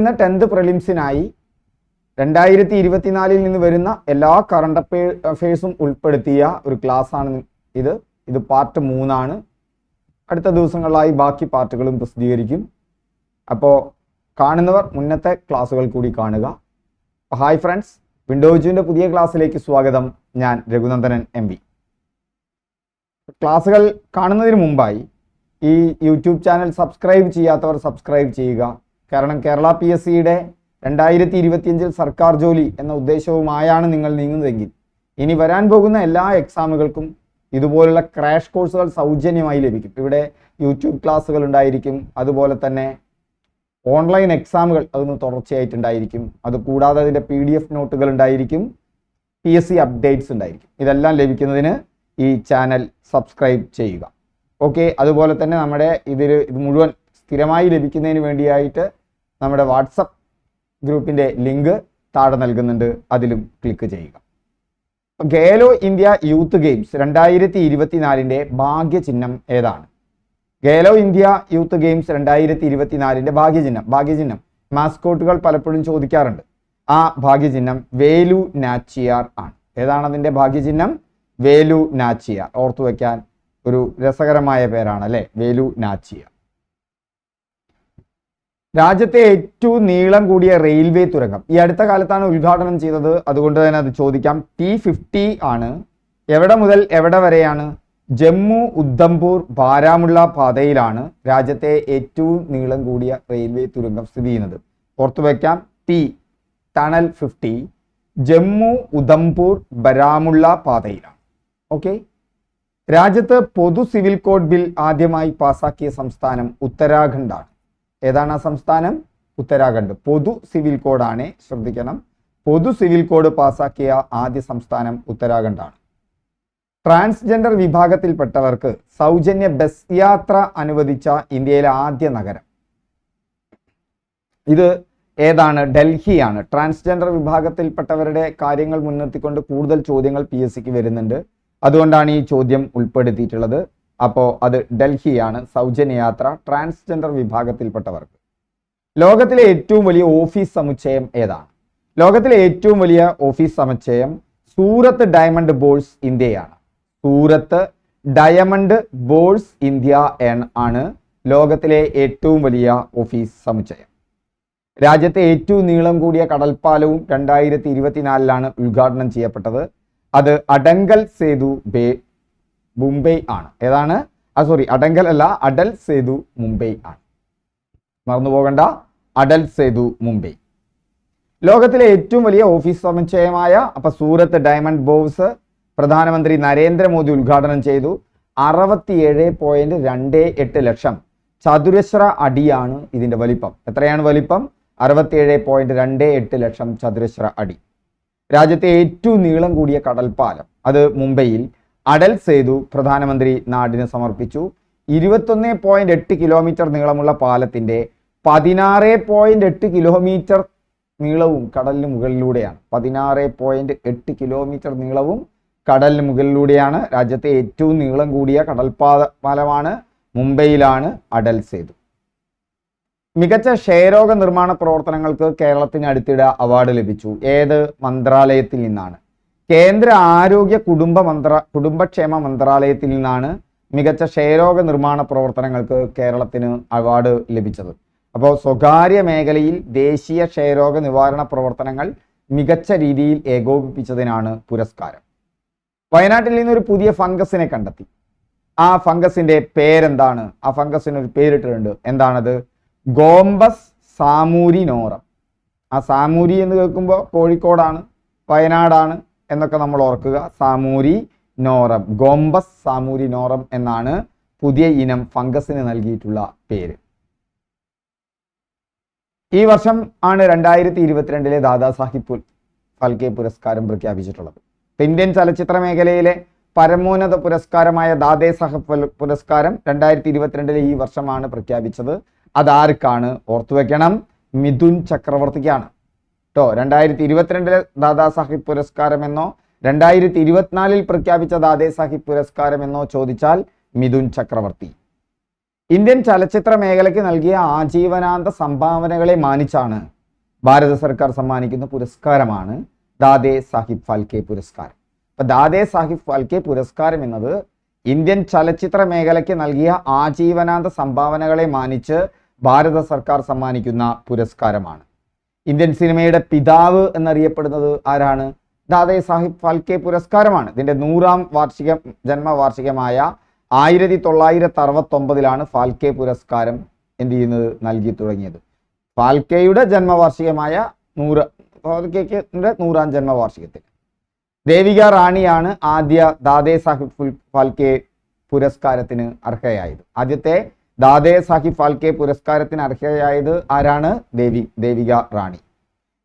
ഇന്ന് ടെൻത്ത് പ്രിലിംസിനായി രണ്ടായിരത്തി ഇരുപത്തിനാലിൽ നിന്ന് വരുന്ന എല്ലാ കറണ്ട് അഫയേഴ്സും ഉൾപ്പെടുത്തിയ ഒരു ക്ലാസ് ആണ് ഇത്. ഇത് പാർട്ട് മൂന്നാണ്. അടുത്ത ദിവസങ്ങളിലായി ബാക്കി പാർട്ടുകളും പ്രസിദ്ധീകരിക്കും. അപ്പോൾ കാണുന്നവർ മുന്നത്തെ ക്ലാസ്സുകൾ കൂടി കാണുക. ഹായ് ഫ്രണ്ട്സ് വിൻഡോജുവിന്റെ പുതിയ ക്ലാസ്സിലേക്ക് സ്വാഗതം. ഞാൻ രഘുനന്ദനൻ എം വി ക്ലാസ്സുകൾ കാണുന്നതിന് മുമ്പായി ഈ യൂട്യൂബ് ചാനൽ സബ്സ്ക്രൈബ് ചെയ്യാത്തവർ സബ്സ്ക്രൈബ് ചെയ്യുക. കാരണം കേരള പി എസ് സിയുടെ രണ്ടായിരത്തി ഇരുപത്തിയഞ്ചിൽ സർക്കാർ ജോലി എന്ന ഉദ്ദേശവുമായാണ് നിങ്ങൾ നീങ്ങുന്നതെങ്കിൽ ഇനി വരാൻ പോകുന്ന എല്ലാ എക്സാമുകൾക്കും ഇതുപോലുള്ള ക്രാഷ് കോഴ്സുകൾ സൗജന്യമായി ലഭിക്കും. ഇവിടെ യൂട്യൂബ് ക്ലാസ്സുകൾ ഉണ്ടായിരിക്കും. അതുപോലെ തന്നെ ഓൺലൈൻ എക്സാമുകൾ അതൊന്ന് തുടർച്ചയായിട്ടുണ്ടായിരിക്കും. അത് കൂടാതെ അതിന്റെ പി ഡി എഫ് നോട്ടുകൾ ഉണ്ടായിരിക്കും. പി എസ് സി അപ്ഡേറ്റ്സ് ഉണ്ടായിരിക്കും. ഇതെല്ലാം ലഭിക്കുന്നതിന് ഈ ചാനൽ സബ്സ്ക്രൈബ് ചെയ്യുക. ഓക്കെ അതുപോലെ തന്നെ നമ്മുടെ ഇതിൽ ഇത് മുഴുവൻ സ്ഥിരമായി ലഭിക്കുന്നതിന് വേണ്ടിയായിട്ട് നമ്മുടെ വാട്സപ്പ് ഗ്രൂപ്പിന്റെ ലിങ്ക് താഴെ നൽകുന്നുണ്ട്. അതിലും ക്ലിക്ക് ചെയ്യുക. ഗേലോ ഇന്ത്യ യൂത്ത് ഗെയിംസ് രണ്ടായിരത്തി ഇരുപത്തിനാലിന്റെ ഭാഗ്യചിഹ്നം ഏതാണ്? ഗേലോ ഇന്ത്യ യൂത്ത് ഗെയിംസ് രണ്ടായിരത്തി ഇരുപത്തിനാലിന്റെ ഭാഗ്യചിഹ്നം. ഭാഗ്യചിഹ്നം മാസ്കോട്ടുകൾ പലപ്പോഴും ചോദിക്കാറുണ്ട്. ആ ഭാഗ്യചിഹ്നം വേലു നാച്ചിയാർ ആണ്. ഏതാണ് അതിന്റെ ഭാഗ്യചിഹ്നം? വേലു നാച്ചിയാർ. ഓർത്തു വയ്ക്കാൻ ഒരു രസകരമായ പേരാണ് അല്ലേ? വേലു നാച്ചിയാർ. രാജ്യത്തെ ഏറ്റവും നീളം കൂടിയ റെയിൽവേ തുരങ്കം. ഈ അടുത്ത കാലത്താണ് ഉദ്ഘാടനം ചെയ്തത്. അതുകൊണ്ട് തന്നെ അത് ചോദിക്കാം. ടി ഫിഫ്റ്റി ആണ്. എവിടെ മുതൽ എവിടെ വരെയാണ്? ജമ്മു ഉദ്ധംപൂർ ബാരാമുള്ള പാതയിലാണ് രാജ്യത്തെ ഏറ്റവും നീളം കൂടിയ റെയിൽവേ തുരങ്കം സ്ഥിതി ചെയ്യുന്നത്. ഓർത്തു വയ്ക്കാം T tunnel fifty Jammu Udhampur Baramulla പാതയിലാണ്. ഓക്കെ രാജ്യത്ത് പൊതു സിവിൽ കോഡ് ബിൽ ആദ്യമായി പാസാക്കിയ സംസ്ഥാനം ഉത്തരാഖണ്ഡാണ്. ഏതാണ് ആ സംസ്ഥാനം? ഉത്തരാഖണ്ഡ്. പൊതു സിവിൽ കോഡാണ് ശ്രദ്ധിക്കണം. പൊതു സിവിൽ കോഡ് പാസാക്കിയ ആദ്യ സംസ്ഥാനം ഉത്തരാഖണ്ഡാണ്. ട്രാൻസ്ജെൻഡർ വിഭാഗത്തിൽപ്പെട്ടവർക്ക് സൗജന്യ ബസ് യാത്ര അനുവദിച്ച ഇന്ത്യയിലെ ആദ്യ നഗരം. ഇത് ഏതാണ്? ഡൽഹിയാണ്. ട്രാൻസ്ജെൻഡർ വിഭാഗത്തിൽപ്പെട്ടവരുടെ കാര്യങ്ങൾ മുൻനിർത്തിക്കൊണ്ട് കൂടുതൽ ചോദ്യങ്ങൾ പി വരുന്നുണ്ട്. അതുകൊണ്ടാണ് ഈ ചോദ്യം ഉൾപ്പെടുത്തിയിട്ടുള്ളത്. അപ്പോൾ അത് ഡൽഹിയാണ് സൗജന്യ യാത്ര ട്രാൻസ്ജെൻഡർ വിഭാഗത്തിൽപ്പെട്ടവർക്ക്. ലോകത്തിലെ ഏറ്റവും വലിയ ഓഫീസ് സമുച്ചയം ഏതാണ്? ലോകത്തിലെ ഏറ്റവും വലിയ ഓഫീസ് സമുച്ചയം സൂറത്ത് ഡയമണ്ട് ബോൾസ് ഇന്ത്യയാണ്. സൂറത്ത് ഡയമണ്ട് ബോൾസ് ഇന്ത്യ ആണ് ലോകത്തിലെ ഏറ്റവും വലിയ ഓഫീസ് സമുച്ചയം. രാജ്യത്തെ ഏറ്റവും നീളം കൂടിയ കടൽപ്പാലവും രണ്ടായിരത്തി ഇരുപത്തിനാലിലാണ് ഉദ്ഘാടനം ചെയ്യപ്പെട്ടത്. അത് അടങ്കൽ സേതു ബേ മുംബൈ ആണ്. ഏതാണ്? ആ സോറി അടങ്കൽ അല്ല അടൽ സേതു മുംബൈ ആണ്. മറന്നു പോകണ്ട. അടൽ സേതു മുംബൈ. ലോകത്തിലെ ഏറ്റവും വലിയ ഓഫീസ് സമുച്ചയമായ അപ്പൊ സൂറത്ത് ഡയമണ്ട് ബോവ്സ് പ്രധാനമന്ത്രി നരേന്ദ്രമോദി ഉദ്ഘാടനം ചെയ്തു. അറുപത്തിയേഴ് പോയിന്റ് രണ്ട് എട്ട് ലക്ഷം ചതുരശ്ര അടിയാണ് ഇതിന്റെ വലിപ്പം. എത്രയാണ് വലിപ്പം? അറുപത്തിയേഴ് പോയിന്റ് രണ്ട് എട്ട് ലക്ഷം ചതുരശ്ര അടി. രാജ്യത്തെ ഏറ്റവും നീളം കൂടിയ കടൽപ്പാലം അത് മുംബൈയിൽ അടൽ സേതു പ്രധാനമന്ത്രി നാടിന് സമർപ്പിച്ചു. ഇരുപത്തൊന്ന് പോയിന്റ് എട്ട് കിലോമീറ്റർ നീളമുള്ള പാലത്തിന്റെ പതിനാറ് പോയിന്റ് എട്ട് കിലോമീറ്റർ നീളവും കടലിന് മുകളിലൂടെയാണ്. പതിനാറ് പോയിന്റ് എട്ട് കിലോമീറ്റർ നീളവും കടലിന് മുകളിലൂടെയാണ്. രാജ്യത്തെ ഏറ്റവും നീളം കൂടിയ കടൽപാത പാലമാണ് മുംബൈയിലാണ് അടൽ സേതു. മികച്ച ക്ഷയരോഗ നിർമ്മാണ പ്രവർത്തനങ്ങൾക്ക് കേരളത്തിന് അടുത്തിടെ അവാർഡ് ലഭിച്ചു. ഏത് മന്ത്രാലയത്തിൽ നിന്നാണ്? കേന്ദ്ര ആരോഗ്യ കുടുംബ മന്ത്ര കുടുംബക്ഷേമ മന്ത്രാലയത്തിൽ നിന്നാണ് മികച്ച ക്ഷയരോഗ നിർമ്മാണ പ്രവർത്തനങ്ങൾക്ക് കേരളത്തിന് അവാർഡ് ലഭിച്ചത്. അപ്പോൾ സ്വകാര്യ മേഖലയിൽ ദേശീയ ക്ഷയരോഗ നിവാരണ പ്രവർത്തനങ്ങൾ മികച്ച രീതിയിൽ ഏകോപിപ്പിച്ചതിനാണ് പുരസ്കാരം. വയനാട്ടിൽ നിന്നൊരു പുതിയ ഫംഗസിനെ കണ്ടെത്തി. ആ ഫംഗസിന്റെ പേരെന്താണ്? ആ ഫംഗസിന് ഒരു പേരിട്ടിട്ടുണ്ട്. എന്താണത്? ഗോംബസ് സാമൂരി നോറം. ആ സാമൂരി എന്ന് കേൾക്കുമ്പോൾ കോഴിക്കോടാണ് വയനാടാണ് എന്നൊക്കെ നമ്മൾ ഓർക്കുക. സാമൂരി നോറം. ഗോംബസ് സാമൂരി നോറം എന്നാണ് പുതിയ ഇനം ഫംഗസിന് നൽകിയിട്ടുള്ള പേര്. ഈ വർഷം ആണ് രണ്ടായിരത്തി ഇരുപത്തിരണ്ടിലെ ദാദാസാഹിബ് ഫൽക്കെ പുരസ്കാരം പ്രഖ്യാപിച്ചിട്ടുള്ളത്. ഇന്ത്യൻ ചലച്ചിത്ര മേഖലയിലെ പരമോന്നത പുരസ്കാരമായ ദാദേ സാഹിബ് പുരസ്കാരം രണ്ടായിരത്തി ഇരുപത്തിരണ്ടിലെ ഈ വർഷമാണ് പ്രഖ്യാപിച്ചത്. അതാർക്കാണ്? ഓർത്തുവെക്കണം. മിഥുൻ ചക്രവർത്തിക്കാണ്. കേട്ടോ രണ്ടായിരത്തി ഇരുപത്തിരണ്ടിലെ ദാദാ സാഹിബ് പുരസ്കാരം എന്നോ രണ്ടായിരത്തി ഇരുപത്തിനാലിൽ പ്രഖ്യാപിച്ച ദാദേ സാഹിബ് പുരസ്കാരം എന്നോ ചോദിച്ചാൽ മിഥുൻ ചക്രവർത്തി. ഇന്ത്യൻ ചലച്ചിത്ര മേഖലയ്ക്ക് നൽകിയ ആജീവനാന്ത സംഭാവനകളെ മാനിച്ചാണ് ഭാരത സർക്കാർ സമ്മാനിക്കുന്ന പുരസ്കാരമാണ് ദാദേ സാഹിബ് ഫാൽക്കെ പുരസ്കാരം. അപ്പൊ ദാദേ സാഹിബ് ഫാൽക്കെ പുരസ്കാരം എന്നത് ഇന്ത്യൻ ചലച്ചിത്ര മേഖലയ്ക്ക് നൽകിയ ആജീവനാന്ത സംഭാവനകളെ മാനിച്ച് ഭാരത സർക്കാർ സമ്മാനിക്കുന്ന പുരസ്കാരമാണ്. ഇന്ത്യൻ സിനിമയുടെ പിതാവ് എന്നറിയപ്പെടുന്നത് ആരാണ്? ദാദേ സാഹിബ് ഫാൽക്കെ പുരസ്കാരമാണ്. ഇതിന്റെ നൂറാം വാർഷിക ജന്മവാർഷികമായ ആയിരത്തി തൊള്ളായിരത്തി അറുപത്തി ഒമ്പതിലാണ് ഫാൽക്കെ പുരസ്കാരം എന്ത് ചെയ്യുന്നത്? നൽകി തുടങ്ങിയത്. ഫാൽക്കെയുടെ ജന്മവാർഷികമായ നൂറ് ഫാൽക്കെ നൂറാം ജന്മവാർഷികത്തിൽ. ദേവിക റാണിയാണ് ആദ്യ ദാദേ സാഹിബ് ഫുൽ ഫാൽക്കെ പുരസ്കാരത്തിന് അർഹയായത്. ആദ്യത്തെ ദാദേ സാഹിബ് ഫാൽക്കെ പുരസ്കാരത്തിന് അർഹയായത് ആരാണ്? ദേവി ദേവിക റാണി.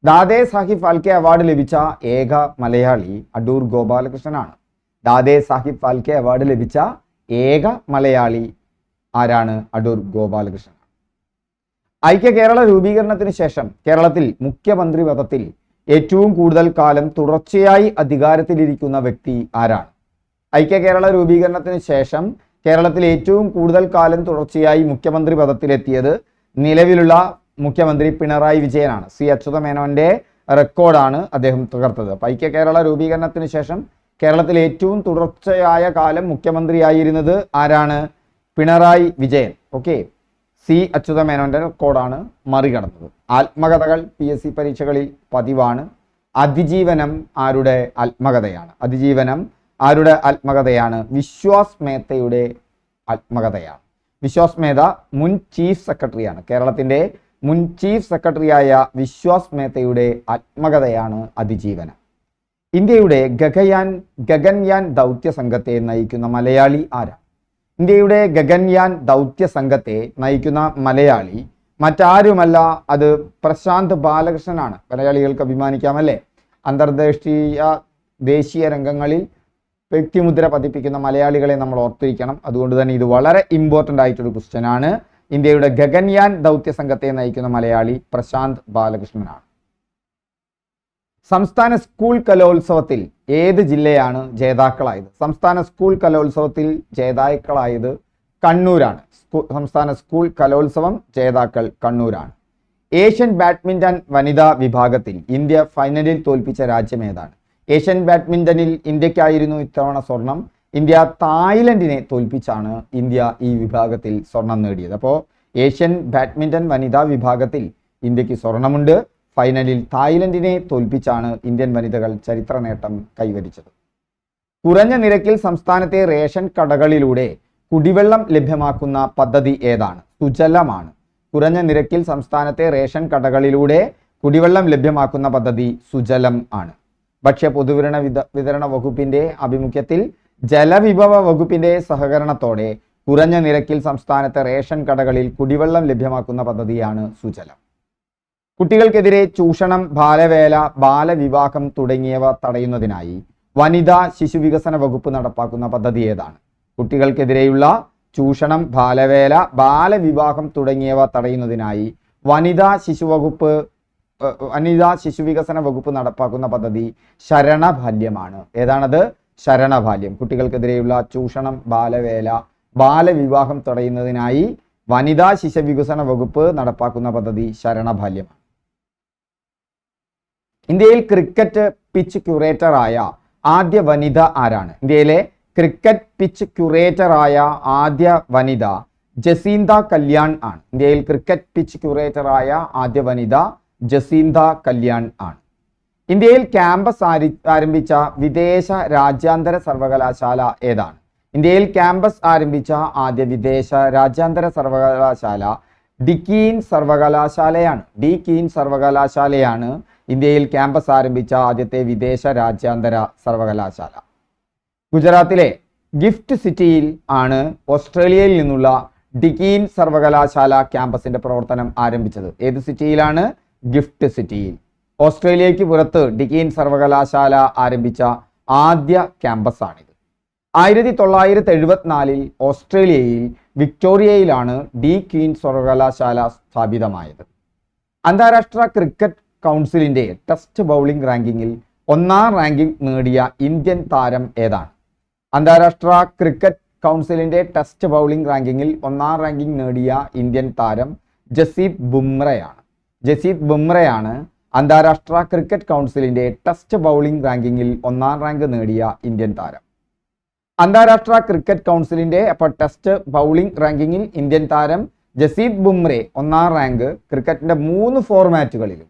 ദാദേ സാഹിബ് ഫാൽക്കെ അവാർഡ് ലഭിച്ച ഏക മലയാളി അടൂർ ഗോപാലകൃഷ്ണനാണ്. ദാദേ സാഹിബ് ഫാൽക്കെ അവാർഡ് ലഭിച്ച ഏക മലയാളി ആരാണ്? അടൂർ ഗോപാലകൃഷ്ണൻ. ഐക്യ കേരള രൂപീകരണത്തിന് ശേഷം കേരളത്തിൽ മുഖ്യമന്ത്രി പദത്തിൽ ഏറ്റവും കൂടുതൽ കാലം തുടർച്ചയായി അധികാരത്തിലിരിക്കുന്ന വ്യക്തി ആരാണ്? ഐക്യ കേരള രൂപീകരണത്തിന് ശേഷം കേരളത്തിൽ ഏറ്റവും കൂടുതൽ കാലം തുടർച്ചയായി മുഖ്യമന്ത്രി പദത്തിലെത്തിയത് നിലവിലുള്ള മുഖ്യമന്ത്രി പിണറായി വിജയനാണ്. സി. അച്യുത മേനോന്റെ റെക്കോർഡാണ് അദ്ദേഹം തകർത്തത്. പൈക്യ കേരള രൂപീകരണത്തിന് ശേഷം കേരളത്തിൽ ഏറ്റവും തുടർച്ചയായ കാലം മുഖ്യമന്ത്രിയായിരുന്നത് ആരാണ്? പിണറായി വിജയൻ. ഓക്കെ. സി. അച്യുത മേനോന്റെ റെക്കോർഡാണ് മറികടന്നത്. ആത്മകഥകൾ പി. എസ്. സി. പരീക്ഷകളിൽ പതിവാണ്. അതിജീവനം ആരുടെ ആത്മകഥയാണ്? അതിജീവനം ആരുടെ ആത്മകഥയാണ്? വിശ്വാസ് മേത്തയുടെ ആത്മകഥയാണ്. വിശ്വാസ് മേത്ത മുൻ ചീഫ് സെക്രട്ടറിയാണ്. കേരളത്തിന്റെ മുൻ ചീഫ് സെക്രട്ടറിയായ വിശ്വാസ് മേത്തയുടെ ആത്മകഥയാണ് അതിജീവനം. ഇന്ത്യയുടെ ഗഗയാൻ ഗഗൻയാൻ ദൗത്യ സംഘത്തെ നയിക്കുന്ന മലയാളി ആരാണ് ഇന്ത്യയുടെ ഗഗൻയാൻ ദൗത്യ സംഘത്തെ നയിക്കുന്ന മലയാളി മറ്റാരുമല്ല? അത് പ്രശാന്ത് ബാലകൃഷ്ണനാണ്. മലയാളികൾക്ക് അഭിമാനിക്കാമല്ലേ? അന്തർദേശീയ ദേശീയ രംഗങ്ങളിൽ വ്യക്തിമുദ്ര പതിപ്പിക്കുന്ന മലയാളികളെ നമ്മൾ ഓർത്തിരിക്കണം. അതുകൊണ്ട് തന്നെ ഇത് വളരെ ഇമ്പോർട്ടന്റ് ആയിട്ടൊരു ക്വസ്റ്റ്യൻ ആണ്. ഇന്ത്യയുടെ ഗഗൻയാൻ ദൗത്യ സംഘത്തെ നയിക്കുന്ന മലയാളി പ്രശാന്ത് ബാലകൃഷ്ണനാണ്. സംസ്ഥാന സ്കൂൾ കലോത്സവത്തിൽ ഏത് ജില്ലയാണ് ജേതാക്കളായത്? സംസ്ഥാന സ്കൂൾ കലോത്സവത്തിൽ ജേതാക്കളായത് കണ്ണൂരാണ്. സംസ്ഥാന സ്കൂൾ കലോത്സവം ജേതാക്കൾ കണ്ണൂരാണ്. ഏഷ്യൻ ബാഡ്മിന്റൺ വനിതാ വിഭാഗത്തിൽ ഇന്ത്യ ഫൈനലിൽ തോൽപ്പിച്ച രാജ്യം ഏതാണ്? ഏഷ്യൻ ബാഡ്മിന്റണിൽ ഇന്ത്യക്കായിരുന്നു ഇത്തവണ സ്വർണം. ഇന്ത്യ തായ്ലൻഡിനെ തോൽപ്പിച്ചാണ് ഇന്ത്യ ഈ വിഭാഗത്തിൽ സ്വർണം നേടിയത്. അപ്പോൾ ഏഷ്യൻ ബാഡ്മിന്റൺ വനിതാ വിഭാഗത്തിൽ ഇന്ത്യയ്ക്ക് സ്വർണമുണ്ട്. ഫൈനലിൽ തായ്ലൻഡിനെ തോൽപ്പിച്ചാണ് ഇന്ത്യൻ വനിതകൾ ചരിത്ര നേട്ടം കൈവരിച്ചത്. കുറഞ്ഞ നിരക്കിൽ സംസ്ഥാനത്തെ റേഷൻ കടകളിലൂടെ കുടിവെള്ളം ലഭ്യമാക്കുന്ന പദ്ധതി ഏതാണ്? സുജലമാണ്. കുറഞ്ഞ നിരക്കിൽ സംസ്ഥാനത്തെ റേഷൻ കടകളിലൂടെ കുടിവെള്ളം ലഭ്യമാക്കുന്ന പദ്ധതി സുജലം ആണ്. ഭക്ഷ്യ പൊതുവിതരണ വിത വിതരണ വകുപ്പിന്റെ ആഭിമുഖ്യത്തിൽ ജലവിഭവ വകുപ്പിന്റെ സഹകരണത്തോടെ കുറഞ്ഞ നിരക്കിൽ സംസ്ഥാനത്തെ റേഷൻ കടകളിൽ കുടിവെള്ളം ലഭ്യമാക്കുന്ന പദ്ധതിയാണ് സുജലം. കുട്ടികൾക്കെതിരെ ചൂഷണം ബാലവേല ബാലവിവാഹം തുടങ്ങിയവ തടയുന്നതിനായി വനിതാ ശിശുവികസന വകുപ്പ് നടപ്പാക്കുന്ന പദ്ധതി ഏതാണ്? കുട്ടികൾക്കെതിരെയുള്ള ചൂഷണം ബാലവേല ബാലവിവാഹം തുടങ്ങിയവ തടയുന്നതിനായി വനിതാ ശിശു വകുപ്പ് വനിതാ ശിശുവികസന വകുപ്പ് നടപ്പാക്കുന്ന പദ്ധതി ശരണബാല്യമാണ്. ഏതാണത്? ശരണബാല്യം. കുട്ടികൾക്കെതിരെയുള്ള ചൂഷണം ബാലവേല ബാലവിവാഹം തടയുന്നതിനായി വനിതാ ശിശു വികസന വകുപ്പ് നടപ്പാക്കുന്ന പദ്ധതി ശരണബാല്യമാണ് ഇന്ത്യയിൽ ക്രിക്കറ്റ് പിച്ച് ക്യൂറേറ്ററായ ആദ്യ വനിത ആരാണ്? ഇന്ത്യയിലെ ക്രിക്കറ്റ് പിച്ച് ക്യൂറേറ്ററായ ആദ്യ വനിത ജസീന്ത കല്യാൺ ആണ്. ഇന്ത്യയിൽ ക്രിക്കറ്റ് പിച്ച് ക്യൂറേറ്ററായ ആദ്യ വനിത ജസീന്ത കല്യാൺ ആണ്. ഇന്ത്യയിൽ ക്യാമ്പസ് ആരി- ആരംഭിച്ച വിദേശ രാജ്യാന്തര സർവകലാശാല ഏതാണ്? ഇന്ത്യയിൽ ക്യാമ്പസ് ആരംഭിച്ച ആദ്യ വിദേശ രാജ്യാന്തര സർവകലാശാല ഡിക്കീൻ സർവകലാശാലയാണ്. ഡി കീൻ സർവകലാശാലയാണ് ഇന്ത്യയിൽ ക്യാമ്പസ് ആരംഭിച്ച ആദ്യത്തെ വിദേശ രാജ്യാന്തര സർവകലാശാല. ഗുജറാത്തിലെ ഗിഫ്റ്റ് സിറ്റിയിൽ ആണ് ഓസ്ട്രേലിയയിൽ നിന്നുള്ള ഡിക്കീൻ സർവകലാശാല ക്യാമ്പസിന്റെ പ്രവർത്തനം ആരംഭിച്ചത്. ഏത് സിറ്റിയിലാണ്? ഗിഫ്റ്റ് സിറ്റിയിൽ ഓസ്ട്രേലിയയ്ക്ക് പുറത്ത് ഡിക്കീൻ സർവകലാശാല ആരംഭിച്ച ആദ്യ ക്യാമ്പസാണിത്. ആയിരത്തി തൊള്ളായിരത്തി എഴുപത്തിനാലിൽ ഓസ്ട്രേലിയയിൽ വിക്ടോറിയയിലാണ് ഡി ക്വീൻ സർവകലാശാല സ്ഥാപിതമായത്. അന്താരാഷ്ട്ര ക്രിക്കറ്റ് കൗൺസിലിന്റെ ടെസ്റ്റ് ബൗളിംഗ് റാങ്കിങ്ങിൽ ഒന്നാം റാങ്കിംഗ് നേടിയ ഇന്ത്യൻ താരം ഏതാണ്? അന്താരാഷ്ട്ര ക്രിക്കറ്റ് കൗൺസിലിന്റെ ടെസ്റ്റ് ബൗളിംഗ് റാങ്കിങ്ങിൽ ഒന്നാം റാങ്കിംഗ് നേടിയ ഇന്ത്യൻ താരം ജസീബ് ബുംറയാണ്. ജസീത് ബുംറയാണ് അന്താരാഷ്ട്ര ക്രിക്കറ്റ് കൗൺസിലിന്റെ ടെസ്റ്റ് ബൗളിംഗ് റാങ്കിങ്ങിൽ ഒന്നാം റാങ്ക് നേടിയ ഇന്ത്യൻ താരം. അന്താരാഷ്ട്ര ക്രിക്കറ്റ് കൗൺസിലിന്റെ അപ്പോൾ ടെസ്റ്റ് ബൗളിംഗ് റാങ്കിങ്ങിൽ ഇന്ത്യൻ താരം ജസീദ് ബുംറെ ഒന്നാം റാങ്ക് ക്രിക്കറ്റിന്റെ മൂന്ന് ഫോർമാറ്റുകളിലും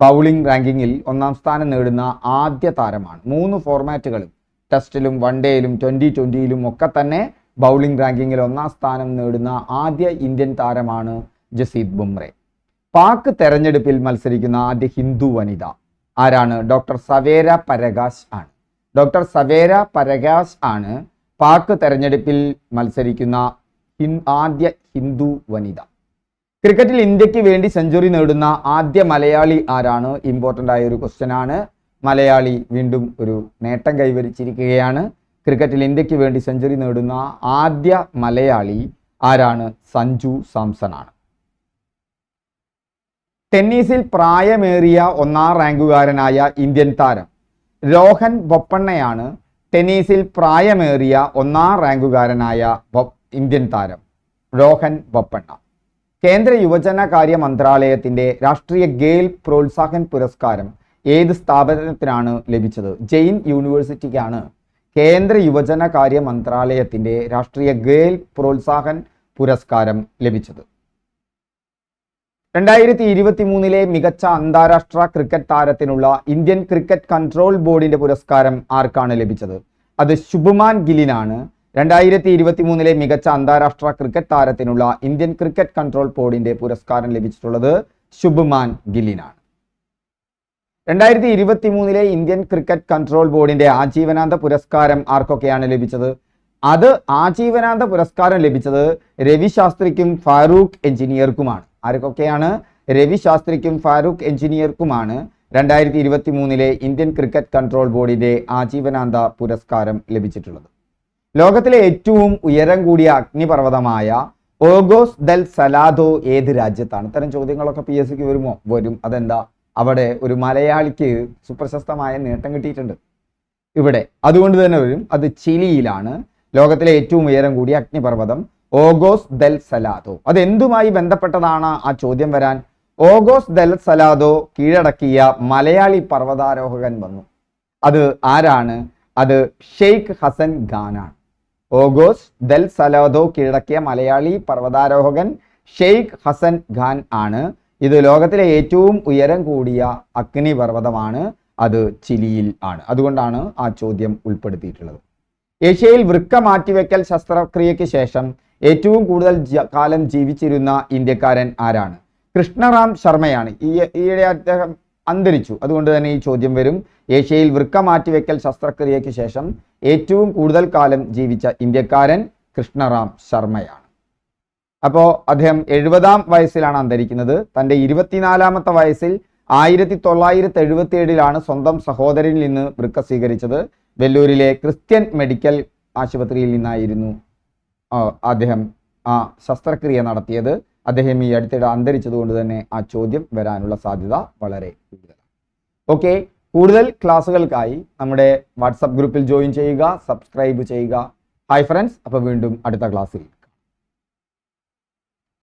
ബൗളിംഗ് റാങ്കിങ്ങിൽ ഒന്നാം സ്ഥാനം നേടുന്ന ആദ്യ താരമാണ്. മൂന്ന് ഫോർമാറ്റുകളും ടെസ്റ്റിലും വൺ ഡേയിലും ട്വന്റി ട്വന്റിയിലും ഒക്കെ തന്നെ ബൗളിംഗ് റാങ്കിങ്ങിൽ ഒന്നാം സ്ഥാനം നേടുന്ന ആദ്യ ഇന്ത്യൻ താരമാണ് ജസീദ് ബുംറെ പാക് തെരഞ്ഞെടുപ്പിൽ മത്സരിക്കുന്ന ആദ്യ ഹിന്ദു വനിത ആരാണ്? ഡോക്ടർ സവേര പരകാശ് ആണ്. ഡോക്ടർ സവേര പരകാശ് ആണ് പാക് തെരഞ്ഞെടുപ്പിൽ മത്സരിക്കുന്ന ആദ്യ ഹിന്ദു വനിത. ക്രിക്കറ്റിൽ ഇന്ത്യയ്ക്ക് വേണ്ടി സെഞ്ചുറി നേടുന്ന ആദ്യ മലയാളി ആരാണ്? ഇമ്പോർട്ടന്റ് ആയ ഒരു ക്വസ്റ്റ്യൻ ആണ്. മലയാളി വീണ്ടും ഒരു നേട്ടം കൈവരിച്ചിരിക്കുകയാണ്. ക്രിക്കറ്റിൽ ഇന്ത്യയ്ക്ക് വേണ്ടി സെഞ്ചുറി നേടുന്ന ആദ്യ മലയാളി ആരാണ്? സഞ്ജു സാംസൺ ആണ്. ടെന്നീസിൽ പ്രായമേറിയ ഒന്നാം റാങ്കുകാരനായ ഇന്ത്യൻ താരം രോഹൻ ബൊപ്പണ്ണയാണ് ടെന്നീസിൽ പ്രായമേറിയ ഒന്നാം റാങ്കുകാരനായ ഇന്ത്യൻ താരം രോഹൻ ബൊപ്പണ്ണ. കേന്ദ്ര യുവജനകാര്യ മന്ത്രാലയത്തിന്റെ രാഷ്ട്രീയ ഗെയിൽ പ്രോത്സാഹൻ പുരസ്കാരം ഏത് സ്ഥാപനത്തിനാണ് ലഭിച്ചത്? ജെയിൻ യൂണിവേഴ്സിറ്റിക്കാണ് കേന്ദ്ര യുവജനകാര്യ മന്ത്രാലയത്തിന്റെ രാഷ്ട്രീയ ഗെയിൽ പ്രോത്സാഹൻ പുരസ്കാരം ലഭിച്ചത്. രണ്ടായിരത്തി ഇരുപത്തി മൂന്നിലെ മികച്ച അന്താരാഷ്ട്ര ക്രിക്കറ്റ് താരത്തിനുള്ള ഇന്ത്യൻ ക്രിക്കറ്റ് കൺട്രോൾ ബോർഡിന്റെ പുരസ്കാരം ആർക്കാണ് ലഭിച്ചത്? അത് ശുഭ്മാൻ ഗിലിനാണ് രണ്ടായിരത്തി ഇരുപത്തി മൂന്നിലെ മികച്ച അന്താരാഷ്ട്ര ക്രിക്കറ്റ് താരത്തിനുള്ള ഇന്ത്യൻ ക്രിക്കറ്റ് കൺട്രോൾ ബോർഡിന്റെ പുരസ്കാരം ലഭിച്ചിട്ടുള്ളത് ശുഭ്മാൻ ഗില്ലിനാണ്. രണ്ടായിരത്തി ഇരുപത്തി മൂന്നിലെ ഇന്ത്യൻ ക്രിക്കറ്റ് കൺട്രോൾ ബോർഡിന്റെ ആജീവനാന്ത പുരസ്കാരം ആർക്കൊക്കെയാണ് ലഭിച്ചത്? അത് ആജീവനാന്ത പുരസ്കാരം ലഭിച്ചത് രവി ശാസ്ത്രിക്കും ഫാറൂഖ് എഞ്ചിനീയർക്കുമാണ്. ആർക്കൊക്കെയാണ്? രവി ശാസ്ത്രിക്കും ഫാറൂഖ് എഞ്ചിനീയർക്കുമാണ് രണ്ടായിരത്തി ഇരുപത്തി മൂന്നിലെ ഇന്ത്യൻ ക്രിക്കറ്റ് കൺട്രോൾ ബോർഡിന്റെ ആജീവനാന്ത പുരസ്കാരം ലഭിച്ചിട്ടുള്ളത്. ലോകത്തിലെ ഏറ്റവും ഉയരം കൂടിയ അഗ്നിപർവതമായ ഓഗോസ് ദൽ സലാദോ ഏത് രാജ്യത്താണ്? ഇത്തരം ചോദ്യങ്ങളൊക്കെ പി എസ് സിക്ക് വരുമോ? വരും. അതെന്താ? അവിടെ ഒരു മലയാളിക്ക് സുപ്രശസ്തമായ നേട്ടം കിട്ടിയിട്ടുണ്ട്. ഇവിടെ. അതുകൊണ്ട് തന്നെ വരും. അത് ചിലിയിലാണ്. ലോകത്തിലെ ഏറ്റവും ഉയരം കൂടിയ അഗ്നിപർവതം ഓഗോസ് ദൽ സലാദോ. അത് എന്തുമായി ബന്ധപ്പെട്ടതാണ് ആ ചോദ്യം വരാൻ? ഓഗോസ് ദൽ സലാദോ കീഴടക്കിയ മലയാളി പർവതാരോഹകൻ വന്നു. അത് ആരാണ്? അത് ഷെയ്ഖ് ഹസൻ ഖാനാണ്. ഓഗോസ് ദൽ സലാദോ കീഴടക്കിയ മലയാളി പർവതാരോഹകൻ ഷെയ്ഖ് ഹസൻ ഖാൻ ആണ്. ഇത് ലോകത്തിലെ ഏറ്റവും ഉയരം കൂടിയ അഗ്നി പർവതമാണ്. അത് ചിലിയിൽ ആണ്. അതുകൊണ്ടാണ് ആ ചോദ്യം ഉൾപ്പെടുത്തിയിട്ടുള്ളത്. ഏഷ്യയിൽ വൃക്ക മാറ്റിവെക്കൽ ശസ്ത്രക്രിയയ്ക്ക് ശേഷം ഏറ്റവും കൂടുതൽ കാലം ജീവിച്ചിരുന്ന ഇന്ത്യക്കാരൻ ആരാണ്? കൃഷ്ണറാം ശർമ്മയാണ്. ഈ ഈയിടെ അദ്ദേഹം അന്തരിച്ചു. അതുകൊണ്ട് തന്നെ ഈ ചോദ്യം വരും. ഏഷ്യയിൽ വൃക്ക മാറ്റിവെക്കൽ ശസ്ത്രക്രിയയ്ക്ക് ശേഷം ഏറ്റവും കൂടുതൽ കാലം ജീവിച്ച ഇന്ത്യക്കാരൻ കൃഷ്ണറാം ശർമ്മയാണ്. അപ്പോൾ അദ്ദേഹം എഴുപതാം വയസ്സിലാണ് അന്തരിക്കുന്നത്. തന്റെ ഇരുപത്തിനാലാമത്തെ വയസ്സിൽ ആയിരത്തി തൊള്ളായിരത്തി എഴുപത്തി ഏഴിലാണ് സ്വന്തം സഹോദരനിൽ നിന്ന് വൃക്ക സ്വീകരിച്ചത്. വെല്ലൂരിലെ ക്രിസ്ത്യൻ മെഡിക്കൽ ആശുപത്രിയിൽ നിന്നായിരുന്നു അദ്ദേഹം ആ ശസ്ത്രക്രിയ നടത്തിയത്. അദ്ദേഹം ഈ അടുത്തിടെ അന്തരിച്ചത് കൊണ്ട് തന്നെ ആ ചോദ്യം വരാനുള്ള സാധ്യത വളരെ കൂടുതലാണ്. ഓക്കെ കൂടുതൽ ക്ലാസ്സുകൾക്കായി നമ്മുടെ വാട്സപ്പ് ഗ്രൂപ്പിൽ ജോയിൻ ചെയ്യുക സബ്സ്ക്രൈബ് ചെയ്യുക. ഹായ് ഫ്രണ്ട്സ് അപ്പോൾ വീണ്ടും അടുത്ത ക്ലാസ്സിൽ